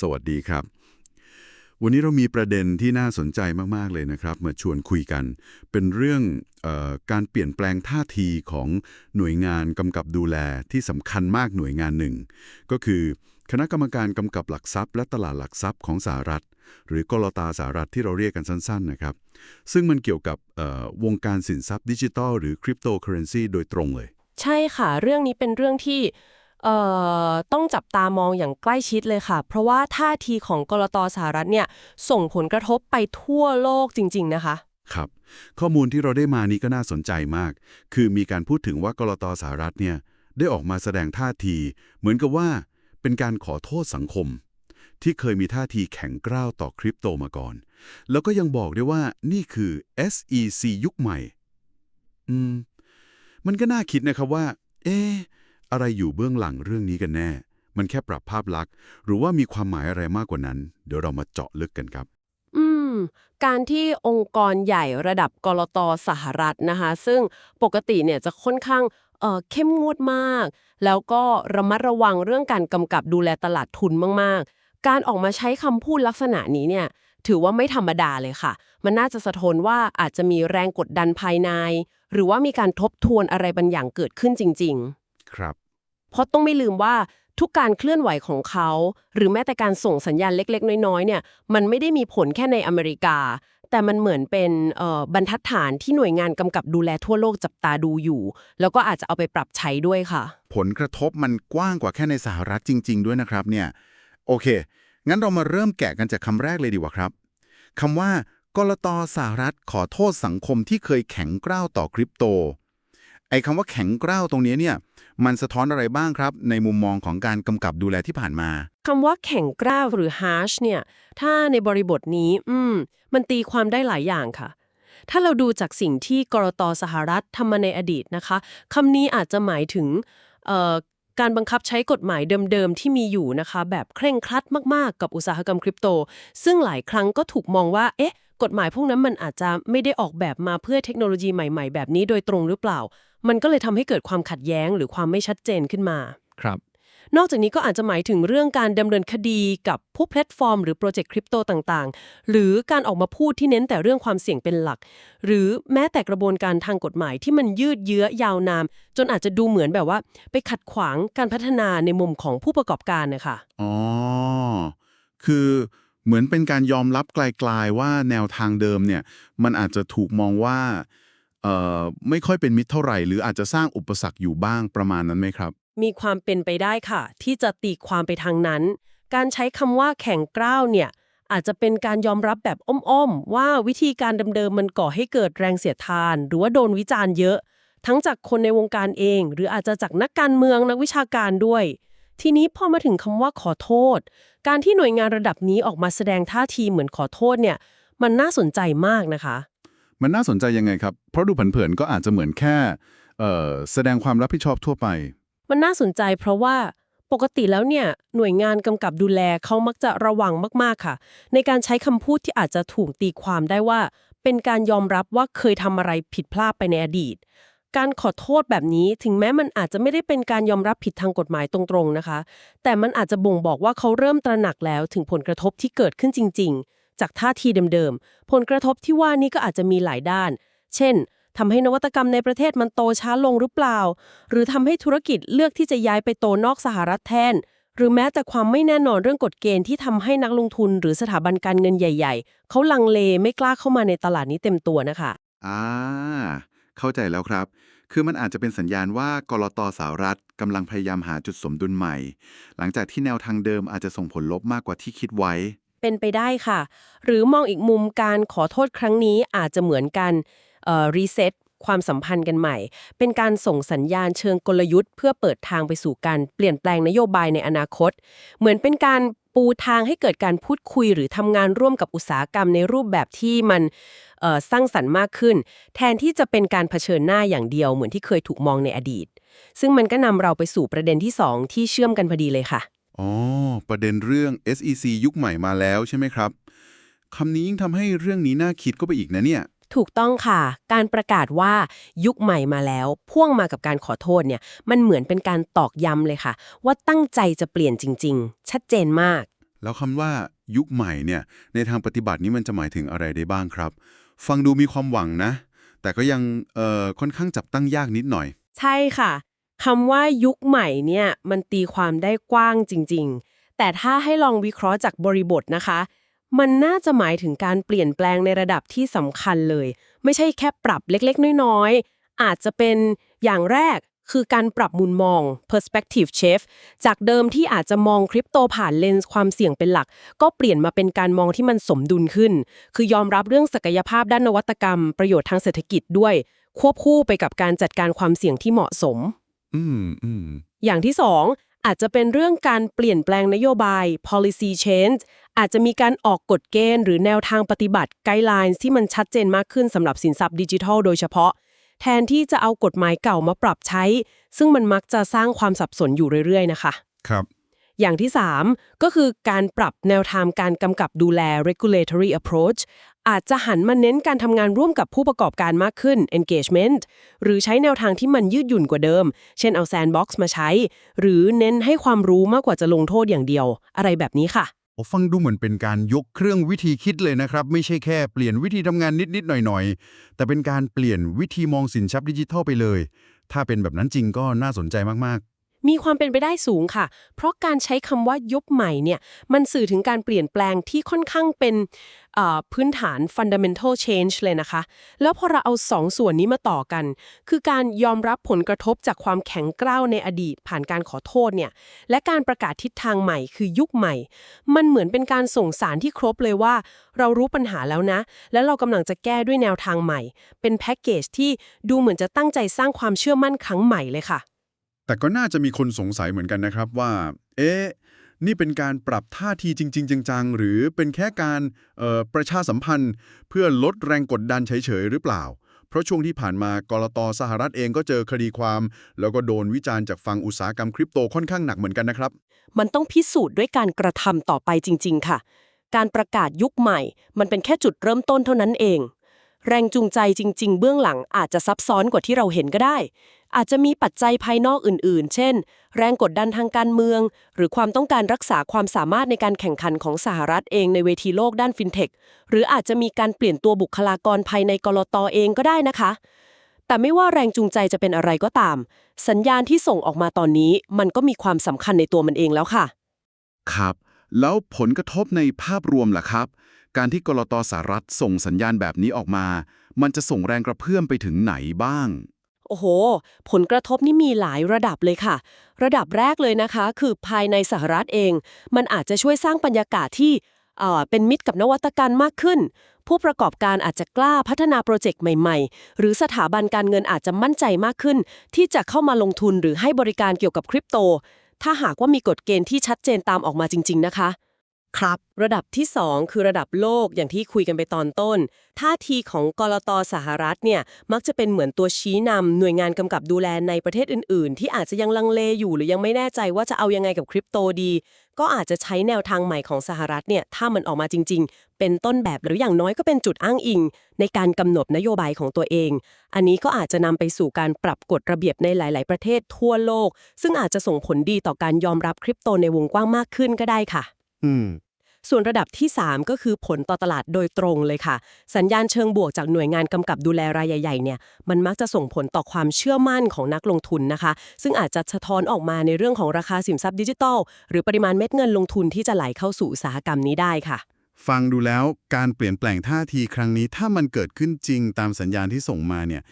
สวัสดีครับ วันนี้เรามีประเด็นที่น่าสนใจมาก ๆ เลยนะครับ มาชวนคุยกัน เป็นเรื่องออการเปลี่ยนแปลงท่าทีของหน่วยงานกำกับดูแลที่สำคัญมากหน่วยงานหนึ่ง ก็คือคณะกรรมการกำกับหลักทรัพย์ และตลาดหลักทรัพย์ของสหรัฐ หรือกลตาสหรัฐที่เราเรียกกันสั้น ๆ นะครับ ซึ่งมันเกี่ยวกับวงการสินทรัพย์ดิจิทัลหรือคริปโตเคอเรนซีโดยตรงเลย ใช่ค่ะ เรื่องนี้เป็นเรื่องที่ ต้องจับตามองอย่างใกล้ชิดเลยค่ะ เพราะว่าท่าทีของกรตสหรัฐเนี่ยส่งผลกระทบไปทั่วโลกจริง ๆ นะคะครับ ข้อมูลที่เราได้มานี้ก็น่าสนใจมาก คือมีการพูดถึงว่ากรตสหรัฐเนี่ยได้ออกมาแสดงท่าที เหมือนกับว่าเป็นการขอโทษสังคม ที่เคยมีท่าทีแข็งกร้าวต่อคริปโตมาก่อน แล้วก็ยังบอกด้วยว่านี่คือ SEC ยุคใหม่ อืม มันก็น่าคิดนะครับว่า เอ๊ะ อะไรอยู่เบื้องหลังเรื่องนี้กันแน่ มันแค่ปรับภาพลักษณ์ หรือว่ามีความหมายอะไรมากกว่านั้น เดี๋ยวเรามาเจาะลึกกันครับ อืม การที่องค์กรใหญ่ระดับกรตสหรัฐนะคะ ซึ่งปกติเนี่ยจะค่อนข้างเอ่อเข้มงวดมาก แล้วก็ระมัดระวังเรื่องการกำกับดูแลตลาดทุนมาก ๆ การออกมาใช้คำพูดลักษณะนี้เนี่ยถือว่าไม่ธรรมดาเลยค่ะ มันน่าจะสะท้อนว่าอาจจะมีแรงกดดันภายใน หรือว่ามีการทบทวนอะไรบางอย่างเกิดขึ้นจริง ๆ ครับ เพราะต้องไม่ลืมว่าทุกการเคลื่อนไหวของเขา หรือแม้แต่การส่งสัญญาณเล็กๆ น้อยๆเนี่ยมันไม่ได้มีผลแค่ในอเมริกา แต่มันเหมือนเป็นเอ่อบรรทัดฐานที่หน่วยงานกำกับดูแลทั่วโลกจับตาดูอยู่ แล้วก็อาจจะเอาไปปรับใช้ด้วยค่ะ ผลกระทบมันกว้างกว่าแค่ในสหรัฐจริง ๆ ด้วยนะครับเนี่ยโอเค งั้นเรามาเริ่มแกะกันจากคำแรกเลยดีกว่าครับคำว่ากลตสหรัฐขอโทษสังคมที่เคยแข็งกร้าวต่อคริปโต ไอ้คำว่าแข็งกร้าวตรงนี้เนี่ย มันสะท้อนอะไรบ้างครับ ในมุมมองของการกำกับดูแลที่ผ่านมาคำว่าแข็งกร้าวหรือ harsh เนี่ย ถ้าในบริบทนี้ อืม มันตีความได้หลายอย่างค่ะ ถ้าเราดูจากสิ่งที่กรตสหรัฐทำมาในอดีตนะคะคำนี้อาจจะหมายถึงการบังคับใช้กฎหมายเดิมๆ ที่มีอยู่นะคะ แบบเคร่งครัดมากๆ กับอุตสาหกรรมคริปโต ซึ่งหลายครั้งก็ถูกมองว่า เอ๊ะ กฎหมายพวกนั้นมันอาจจะไม่ได้ออกแบบมาเพื่อเทคโนโลยีใหม่ ๆ แบบนี้โดยตรงหรือเปล่า มันก็เลยทำให้เกิดความขัดแย้งหรือความไม่ชัดเจนขึ้นมา ครับ นอกจากนี้ก็อาจจะหมายถึงเรื่องการดำเนินคดีกับผู้แพลตฟอร์ม หรือโปรเจกต์คริปโตต่างๆ หรือการออกมาพูดที่เน้นแต่เรื่องความเสี่ยงเป็นหลัก หรือแม้แต่กระบวนการทางกฎหมายที่มันยืดเยื้อยาวนาน จนอาจจะดูเหมือนแบบว่า ไปขัดขวางการพัฒนาในมุมของผู้ประกอบการนะคะอ๋อคือ เหมือนเป็นการยอมรับไกลๆว่าแนวทางเดิมเนี่ยมันอาจจะถูกมองว่าเอ่อไม่ค่อยเป็นมิตรเท่าไหร่ หรืออาจจะสร้างอุปสรรคอยู่บ้างประมาณนั้นไหมครับ มีความเป็นไปได้ค่ะ ที่จะตีความไปทางนั้น การใช้คำว่าแข่งกล้าวเนี่ยอาจจะเป็นการยอมรับแบบอ้อมๆ ว่าวิธีการเดิมๆมันก่อให้เกิดแรงเสียดทาน หรือว่าโดนวิจารณ์เยอะ ทั้งจากคนในวงการเอง หรืออาจจะจากนักการเมืองนักวิชาการด้วย ทีนี้พอมาถึงคำว่าขอโทษ การที่หน่วยงานระดับนี้ออกมาแสดงท่าทีเหมือนขอโทษเนี่ย มันน่าสนใจมากนะคะ มันน่าสนใจยังไงครับ เพราะดูเผินๆก็อาจจะเหมือนแค่เอ่อแสดงความรับผิดชอบทั่วไป มันน่าสนใจเพราะว่าปกติแล้วเนี่ยหน่วยงานกำกับดูแลเขามักจะระวังมากๆค่ะ ในการใช้คำพูดที่อาจจะถูกตีความได้ว่า เป็นการยอมรับว่าเคยทำอะไรผิดพลาดไปในอดีต การขอโทษแบบนี้ถึงแม้มันอาจจะไม่ได้เป็นการยอมรับผิดทางกฎหมายตรงๆนะคะ แต่มันอาจจะบ่งบอกว่าเขาเริ่มตระหนักแล้วถึงผลกระทบที่เกิดขึ้นจริง ๆ จากท่าทีเดิมๆ ผลกระทบที่ว่านี้ก็อาจจะมีหลายด้าน เช่นทำให้นวัตกรรมในประเทศมันโตช้าลงหรือเปล่า หรือทำให้ธุรกิจเลือกที่จะย้ายไปโตนอกสหรัฐแทน หรือแม้แต่ความไม่แน่นอนเรื่องกฎเกณฑ์ที่ทำให้นักลงทุนหรือสถาบันการเงินใหญ่ ๆ เขาลังเลไม่กล้าเข้ามาในตลาดนี้เต็มตัวนะคะ อ่า เข้าใจแล้วครับ คือมันอาจจะเป็นสัญญาณว่ากลตสหรัฐกำลังพยายามหาจุดสมดุลใหม่ หลังจากที่แนวทางเดิมอาจจะส่งผลลบมากกว่าที่คิดไว้ เป็นไปได้ค่ะ หรือมองอีกมุมการขอโทษครั้งนี้อาจจะเหมือนกันเอ่อรีเซ็ตความสัมพันธ์กันใหม่ เป็นการส่งสัญญาณเชิงกลยุทธ์ เพื่อเปิดทางไปสู่การเปลี่ยนแปลงนโยบายในอนาคต เหมือนเป็นการ ปูทางให้เกิดการพูดคุยหรือทำงานร่วมกับอุตสาหกรรมในรูปแบบที่มันสร้างสรรค์มากขึ้น แทนที่จะเป็นการเผชิญหน้าอย่างเดียวเหมือนที่เคยถูกมองในอดีต ซึ่งมันก็นำเราไปสู่ประเด็นที่สองที่เชื่อมกันพอดีเลยค่ะอ๋อประเด็นเรื่อง SEC ยุคใหม่มาแล้วใช่ไหมครับคำนี้ยิ่งทำให้เรื่องนี้น่าคิดก็ไปอีกนะเนี่ย ถูกต้องค่ะ การประกาศว่ายุคใหม่มาแล้ว พ่วงมากับการขอโทษเนี่ย มันเหมือนเป็นการตอกย้ำเลยค่ะ ว่าตั้งใจจะเปลี่ยนจริง ๆ ชัดเจนมาก แล้วคำว่ายุคใหม่เนี่ย ในทางปฏิบัตินี้มันจะหมายถึงอะไรได้บ้างครับ ฟังดูมีความหวังนะ แต่ก็ยังเอ่อค่อนข้างจับตั้งยากนิดหน่อย ใช่ค่ะคำว่ายุคใหม่เนี่ยมันตีความได้กว้างจริง ๆ แต่ถ้าให้ลองวิเคราะห์จากบริบทนะคะ มันน่าจะหมายถึงการเปลี่ยนแปลงในระดับที่สำคัญเลย ไม่ใช่แค่ปรับเล็กๆ น้อยๆ อาจจะเป็นอย่างแรกคือการปรับมุมมอง perspective shift จากเดิมที่อาจจะมองคริปโตผ่านเลนส์ความเสี่ยงเป็นหลัก ก็เปลี่ยนมาเป็นการมองที่มันสมดุลขึ้น คือยอมรับเรื่องศักยภาพด้านนวัตกรรม ประโยชน์ทางเศรษฐกิจด้วย ควบคู่ไปกับการจัดการความเสี่ยงที่เหมาะสม อืมอืมอย่างที่สองอาจจะเป็นเรื่องการเปลี่ยนแปลงนโยบาย policy change อาจจะมีการออกกฎเกณฑ์หรือแนวทางปฏิบัติ guidelines ที่มันชัดเจนมากขึ้นสำหรับสินทรัพย์ดิจิทัลโดยเฉพาะ แทนที่จะเอากฎหมายเก่ามาปรับใช้ ซึ่งมันมักจะสร้างความสับสนอยู่เรื่อยๆ นะคะ ครับ อย่างที่ 3 ก็คือการปรับแนวทางการกำกับดูแล regulatory approach อาจจะหันมาเน้นการทำงานร่วมกับผู้ประกอบการมากขึ้น engagement หรือใช้แนวทางที่มันยืดหยุ่นกว่าเดิม เช่นเอา sandbox มาใช้ หรือเน้นให้ความรู้มากกว่าจะลงโทษอย่างเดียว อะไรแบบนี้ค่ะ ฟังดูเหมือนเป็นการยกเครื่องวิธีคิดเลยนะครับ ไม่ใช่แค่เปลี่ยนวิธีทำงานนิดๆหน่อยๆ แต่เป็นการเปลี่ยนวิธีมองสินทรัพย์ดิจิทัลไปเลย ถ้าเป็นแบบนั้นจริงก็น่าสนใจมาก มีความเป็นไปได้สูงค่ะ เพราะการใช้คำว่ายุคใหม่เนี่ยมันสื่อถึงการเปลี่ยนแปลงที่ค่อนข้างเป็นพื้นฐาน fundamental change เลยนะคะ แล้วพอเราเอาสองส่วนนี้มาต่อกัน คือการยอมรับผลกระทบจากความแข็งกร้าวในอดีตผ่านการขอโทษเนี่ย และการประกาศทิศทางใหม่คือยุคใหม่ มันเหมือนเป็นการส่งสารที่ครบเลยว่า เรารู้ปัญหาแล้วนะ และเรากำลังจะแก้ด้วยแนวทางใหม่ เป็นแพ็กเกจที่ดูเหมือนจะตั้งใจสร้างความเชื่อมั่นครั้งใหม่เลยค่ะ แต่ก็น่าจะมีคนสงสัยเหมือนกันนะครับว่า เอ๊ะ นี่เป็นการปรับท่าทีจริง ๆ จัง ๆ หรือเป็นแค่การประชาสัมพันธ์ เพื่อลดแรงกดดันเฉย ๆ หรือเปล่า เพราะช่วงที่ผ่านมากรตสหรัฐเองก็เจอคดีความ แล้วก็โดนวิจารณ์จากฝั่งอุตสาหกรรมคริปโตค่อนข้างหนักเหมือนกันนะครับ มันต้องพิสูจน์ด้วยการกระทำต่อไปจริง ๆ ค่ะ การประกาศยุคใหม่ มันเป็นแค่จุดเริ่มต้นเท่านั้นเองแรงจูงใจจริง ๆ เบื้องหลังอาจจะซับซ้อนกว่าที่เราเห็นก็ได้ อาจจะมีปัจจัยภายนอกอื่น ๆ เช่น แรงกดดันทางการเมือง หรือความต้องการรักษาความสามารถในการแข่งขันของสหรัฐเองในเวทีโลกด้านฟินเทค หรืออาจจะมีการเปลี่ยนตัวบุคลากรภายในกรตเองก็ได้นะคะ แต่ไม่ว่าแรงจูงใจจะเป็นอะไรก็ตาม สัญญาณที่ส่งออกมาตอนนี้ มันก็มีความสำคัญในตัวมันเองแล้วค่ะ ครับ แล้วผลกระทบในภาพรวมล่ะครับ การที่กรตสหรัฐส่งสัญญาณแบบนี้ออกมา มันจะส่งแรงกระเพื่อมไปถึงไหนบ้าง โอ้โห ผลกระทบนี่มีหลายระดับเลยค่ะ ระดับแรกเลยนะคะ คือภายในสหรัฐเอง มันอาจจะช่วยสร้างบรรยากาศที่เอ่อเป็นมิตรกับนวัตกรรมมากขึ้น ผู้ประกอบการอาจจะกล้าพัฒนาโปรเจกต์ใหม่ ๆ หรือสถาบันการเงินอาจจะมั่นใจมากขึ้น ที่จะเข้ามาลงทุนหรือให้บริการเกี่ยวกับคริปโต ถ้าหากว่ามีกฎเกณฑ์ที่ชัดเจนตามออกมาจริง ๆ นะคะ ครับ ระดับที่ 2 คือระดับโลกอย่างที่คุยกันไปตอนต้น ท่าทีของกรตสหรัฐเนี่ยมักจะเป็นเหมือนตัวชี้นำหน่วยงานกำกับดูแลในประเทศอื่น ๆ ที่อาจจะยังลังเลอยู่หรือยังไม่แน่ใจว่าจะเอายังไงกับคริปโตดี ก็อาจจะใช้แนวทางใหม่ของสหรัฐเนี่ยถ้ามันออกมาจริง ๆ เป็นต้นแบบหรืออย่างน้อยก็เป็นจุดอ้างอิง ในการกำหนดนโยบายของตัวเอง อันนี้ก็อาจจะนำไปสู่การปรับกฎระเบียบในหลาย ๆ ประเทศทั่วโลก ซึ่งอาจจะส่งผลดีต่อการยอมรับคริปโตในวงกว้างมากขึ้นก็ได้ค่ะ อืม ส่วนระดับที่ 3 ก็คือผลต่อตลาดโดยตรงเลยค่ะ สัญญาณเชิงบวกจากหน่วยงานกำกับดูแลรายใหญ่ๆเนี่ยมันมักจะส่งผลต่อความเชื่อมั่นของนักลงทุนนะคะ ซึ่งอาจจะสะท้อนออกมาในเรื่องของราคาสินทรัพย์ดิจิทัล หรือปริมาณเม็ดเงินลงทุนที่จะไหลเข้าสู่อุตสาหกรรมนี้ได้ค่ะ ฟังดูแล้วการเปลี่ยนแปลงท่าทีครั้งนี้ถ้ามันเกิดขึ้นจริงตามสัญญาณที่ส่งมาเนี่ย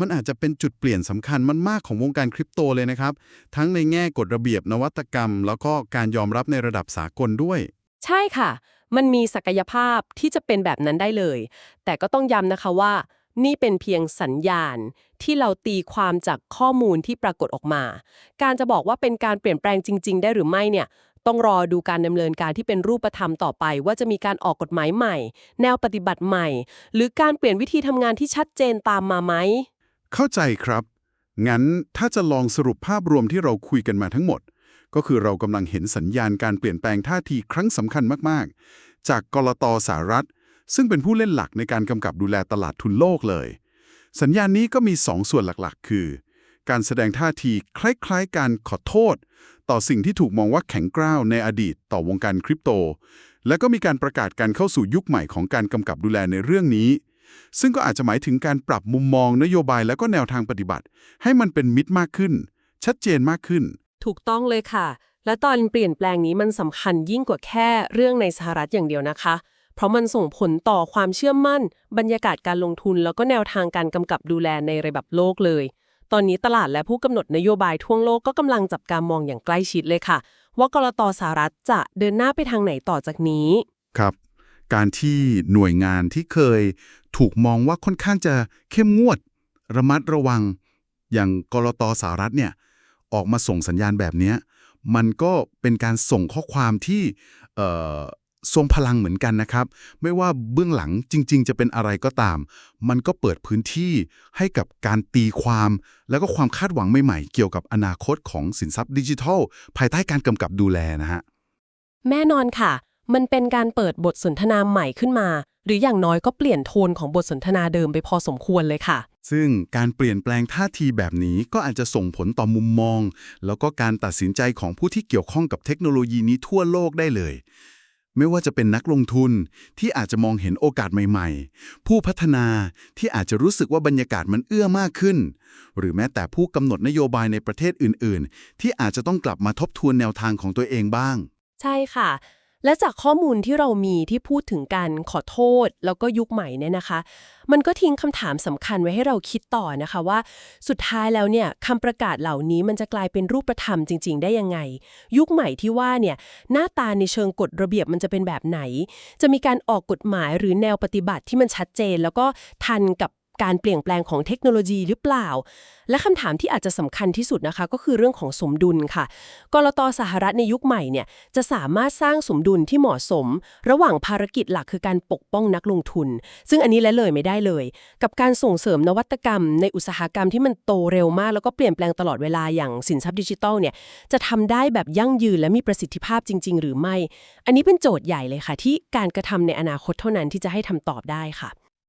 มันอาจจะเป็นจุดเปลี่ยนสำคัญมันมากของวงการคริปโตเลยนะครับ ทั้งในแง่กฎระเบียบนวัตกรรม แล้วก็การยอมรับในระดับสากลด้วย ใช่ค่ะ มันมีศักยภาพที่จะเป็นแบบนั้นได้เลย แต่ก็ต้องย้ำนะคะว่า นี่เป็นเพียงสัญญาณที่เราตีความจากข้อมูลที่ปรากฏออกมา การจะบอกว่าเป็นการเปลี่ยนแปลงจริง ๆ ได้หรือไม่เนี่ย ต้องรอดูการดำเนินการที่เป็นรูปธรรมต่อไป ว่าจะมีการออกกฎหมายใหม่ แนวปฏิบัติใหม่ หรือการเปลี่ยนวิธีทำงานที่ชัดเจนตามมาไหม เข้าใจครับ งั้นถ้าจะลองสรุปภาพรวมที่เราคุยกันมาทั้งหมด ก็คือเรากำลังเห็นสัญญาณการเปลี่ยนแปลงท่าทีครั้งสำคัญมากๆ จากกรตสหรัฐ ซึ่งเป็นผู้เล่นหลักในการกำกับดูแลตลาดทุนโลกเลย สัญญาณนี้ก็มี 2 ส่วนหลักๆ คือ การแสดงท่าทีคล้ายๆ การขอโทษ ต่อสิ่งที่ถูกมองว่าแข็งกร้าวในอดีตต่อวงการคริปโต และก็มีการประกาศการเข้าสู่ยุคใหม่ของการกำกับดูแลในเรื่องนี้ซึ่งก็อาจจะหมายถึงการปรับมุมมองนโยบายและก็แนวทางปฏิบัติ ให้มันเป็นมิตรมากขึ้น ชัดเจนมากขึ้น ถูกต้องเลยค่ะ และตอนเปลี่ยนแปลงนี้มันสำคัญยิ่งกว่าแค่เรื่องในสหรัฐอย่างเดียวนะคะ เพราะมันส่งผลต่อความเชื่อมั่น บรรยากาศการลงทุน แล้วก็แนวทางการกำกับดูแลในระดับโลกเลย ตอนนี้ตลาดและผู้กำหนดนโยบายทั่วโลกก็กำลังจับการมองอย่างใกล้ชิดเลยค่ะ ว่ากรตสหรัฐจะเดินหน้าไปทางไหนต่อจากนี้ ครับ การที่หน่วยงานที่เคย ถูกมองว่าค่อนข้างจะเข้มงวด ระมัดระวัง อย่างกรตสหรัฐเนี่ย ออกมาส่งสัญญาณแบบนี้มันก็เป็นการส่งข้อความที่ทรงพลังเหมือนกันนะครับ ไม่ว่าเบื้องหลังจริง ๆ จะเป็นอะไรก็ตาม มันก็เปิดพื้นที่ให้กับการตีความ แล้วก็ความคาดหวังใหม่ๆ เกี่ยวกับอนาคตของสินทรัพย์ดิจิทัล ภายใต้การกำกับดูแลนะฮะแน่นอนค่ะ มันเป็นการเปิดบทสนทนาใหม่ขึ้นมา หรืออย่างน้อยก็เปลี่ยนโทนของบทสนทนาเดิมไปพอสมควรเลยค่ะ ซึ่งการเปลี่ยนแปลงท่าทีแบบนี้ก็อาจจะส่งผลต่อมุมมอง แล้วก็การตัดสินใจของผู้ที่เกี่ยวข้องกับเทคโนโลยีนี้ทั่วโลกได้เลย ไม่ว่าจะเป็นนักลงทุนที่อาจจะมองเห็นโอกาสใหม่ ๆ ผู้พัฒนาที่อาจจะรู้สึกว่าบรรยากาศมันเอื้อมากขึ้น หรือแม้แต่ผู้กำหนดนโยบายในประเทศอื่น ๆ ที่อาจจะต้องกลับมาทบทวนแนวทางของตัวเองบ้าง ใช่ค่ะ และจากข้อมูลที่เรามีที่พูดถึงการขอโทษ แล้วก็ยุคใหม่เนี่ยนะคะ มันก็ทิ้งคำถามสำคัญไว้ให้เราคิดต่อนะคะว่า สุดท้ายแล้วเนี่ยคำประกาศเหล่านี้มันจะกลายเป็นรูปธรรมจริง ๆ ได้ยังไง ยุคใหม่ที่ว่าเนี่ยหน้าตาในเชิงกฎระเบียบมันจะเป็นแบบไหน จะมีการออกกฎหมายหรือแนวปฏิบัติที่มันชัดเจน แล้วก็ทันกับ การเปลี่ยนแปลงของเทคโนโลยีหรือเปล่า และคำถามที่อาจจะสำคัญที่สุดนะคะ ก็คือเรื่องของสมดุลค่ะกรตสหรัฐในยุคใหม่เนี่ยจะสามารถสร้างสมดุลที่เหมาะสม ระหว่างภารกิจหลักคือการปกป้องนักลงทุน ซึ่งอันนี้และเลยไม่ได้เลย กับการส่งเสริมนวัตกรรม ในอุตสาหกรรมที่มันโตเร็วมาก แล้วก็เปลี่ยนแปลงตลอดเวลาอย่างสินทรัพย์ดิจิทัลเนี่ยจะทำได้แบบยั่งยืนและมีประสิทธิภาพจริง ๆ หรือไม่ อันนี้เป็นโจทย์ใหญ่เลยค่ะ ที่การกระทำในอนาคตเท่านั้นที่จะให้ทำตอบได้ค่ะ